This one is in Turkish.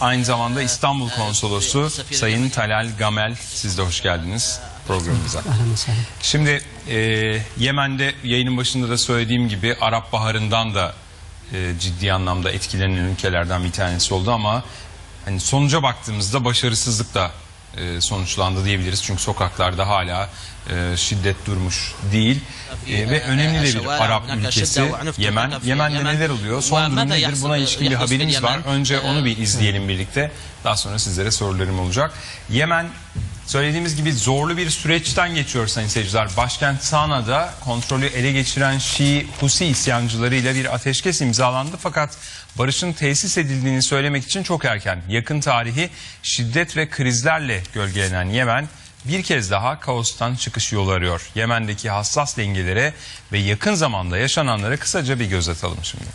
Aynı zamanda İstanbul Konsolosu Sayın Talal Gamel siz de hoş geldiniz programımıza. Şimdi e, Yemen'de yayının başında da söylediğim gibi Arap Baharı'ndan da e, ciddi anlamda etkilenen ülkelerden bir tanesi oldu ama hani sonuca baktığımızda başarısızlık da e, sonuçlandı diyebiliriz. Çünkü sokaklarda hala e, şiddet durmuş değil. E, ve önemli de bir Arap ülkesi Yemen. Yemen'de neler oluyor? Son durum nedir? Buna ilişkin bir haberimiz var. Önce onu bir izleyelim birlikte. Daha sonra sizlere sorularım olacak. Yemen Söylediğimiz gibi zorlu bir süreçten geçiyor sayın seyirciler. Başkent Sana'da kontrolü ele geçiren Şii Husi isyancılarıyla bir ateşkes imzalandı. Fakat barışın tesis edildiğini söylemek için çok erken. Yakın tarihi şiddet ve krizlerle gölgelenen Yemen bir kez daha kaostan çıkış yolu arıyor. Yemen'deki hassas dengelere ve yakın zamanda yaşananlara kısaca bir göz atalım şimdi.